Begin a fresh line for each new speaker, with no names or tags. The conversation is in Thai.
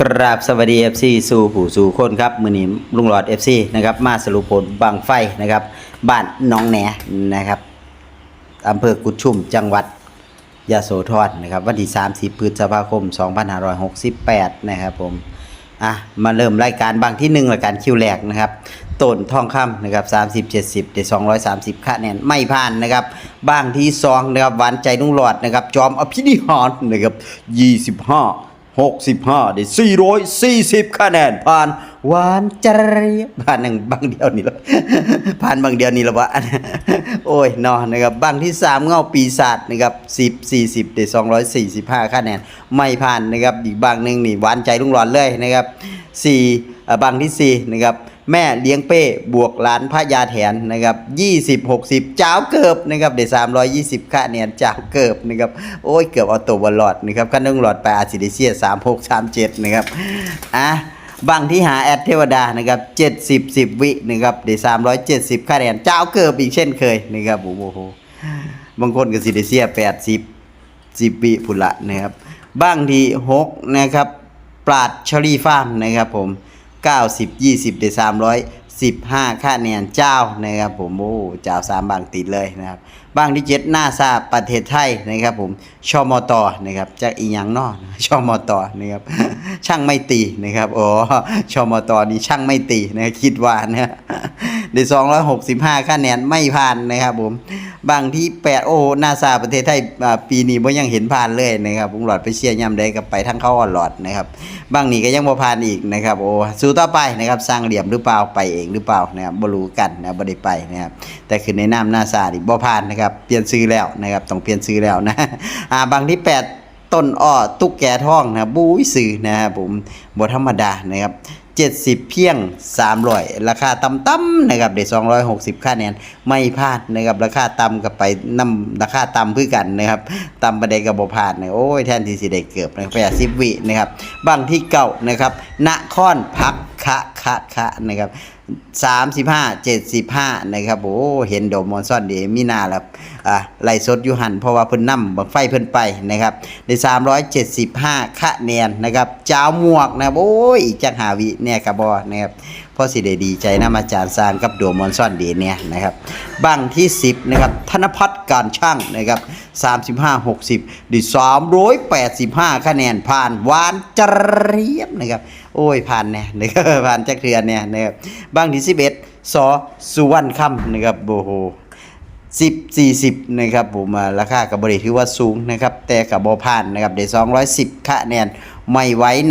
กราบสวัสดี FC สู่ผู้สู่คนครับมือนี้ลุงหลอด FC นะครับมาสรุปผลบางไฟนะครับบ้านน้องแหนนะครับอำเภอกุดชุมจังหวัดยะโสธรนะครับวันที่ 30พฤษภาคม 2568 นะครับผมอะมาเริ่มรายการบางที่หนึ่งรายการคิวแรกนะครับต้นทองคำนะครับ30 70เดี๋ยว230คะแนนไม่ผ่านนะครับบางที่สองนะครับหวานใจลุงหลอดนะครับจอมอภินิหารนะครับ25 65ได้440 คะแนนผ่านหวานจรีผ่านหนึ่งบางเดียวนี่แล้วผ่านบางเดียวนี่แล้ววะโอ้ยนอนนะครับบางที่ 3 เงาปีศาจนะครับ10 40ได้245 คะแนน ไม่ผ่านนะครับอีกบางหนึ่งนี่หวานใจลุงหลอนเลยนะครับ4อ่บางที่4นะครับ แม่เลี้ยงเป้บวกหลานพระยาแถนนะครับ 20 60 เจ้าเกิบนะครับได้320คะแนนเจ้าเกิบนะครับโอ้ยเกือบเอาตัวบอลลอดนะครับคันนึงหลอดไปอาซิเดเซีย36 37นะครับอะบางที่หาแอดเทวดานะครับ70 10 วินะครับได้370คะแนนเจ้าเกิบอีกเช่นเคยนะครับโอ้โหบางคนก็ซิเดเซีย80 10วิพุละนะครับบางที่6นะครับปราดชอรี่ฟาร์มนะครับผม 90 20ได้315 คะแนนเจ้านะครับผมโอ้เจ้าสามบางติดเลยนะครับบางที่เจ็ดหน้าซาประเทศไทยนะครับผมชมตนะครับจากอีหยังนอชมตนะครับช่างไม่ตีนะครับโอ้ชมตนี่ช่างไม่ตีนะคิดว่านะได้265 คะแนนไม่ผ่านนะครับผม บางที่8โอ้หน้าซาประเทศไทยปีนี้บ่ยังเห็นผ่านเลยนะครับผมหลอดไปเชียร์ย่ำได้กับไปทั้งเข้าออนหลอดนะครับบางนี่ก็ยังบ่ผ่านอีกนะครับโอ้สู้ต่อไปนะครับสร้างเหลี่ยมหรือเปล่าไปเองหรือเปล่านะครับบ่รู้กันนะบ่ได้ไปนะครับแต่คือในนามหน้าซาดิบ่ผ่านนะครับเปลี่ยนซื้อแล้วนะครับต้องเปลี่ยนซื้อแล้วนะอ่าบางที่8ต้นอ้อตุ๊กแกทองนะบบู้ยซื้อนะครับผมบ่ธรรมดานะครับ 70 เพียง 300 ราคาต่ำๆนะครับได้260 ค่าแนนไม่พลาดนะครับราคาต่ำกับไปนํราคาต่ำคือกันนะครับต่ำประเด้ก็บ่พลาดนะโอ้ยแทนที่สิได้เกือบนะครับ80วินะครับบางที่เก่านะครับนครพักคะคะคะนะครับ35 75นะครับโอ้เห็นโดมมอนซ่อนเดมีนาแล้วอะไล่สดยูหันเพราะว่าเพิ่นนำบังไฟเพิ่นไปนะครับได้375คะแนนนะครับเจ้าหมวกนะโอ้ยอีกจักหาวิเนี่ยกระบ่นะครับเพราะสิได้ดีใจนำอาจารย์สร้างกับโดมมอนซ่อนเดเนี่ยนะครับบางที่10นะครับธนพัฒน์การช่างนะครับ35 60ได้385คะแนนผ่านวานจรียบนะครับโอ้ยผ่านแน่นะครับผ่านจักเทือนเนี่ยนะครับบางที่11สอสุวรรณคำนะครับโอ้โห10 40นะครับผมราคากับบริถือว่าสูงนะครับ แต่กับบผ่านนะครับได้210คะแนนไม่ไหวหนัก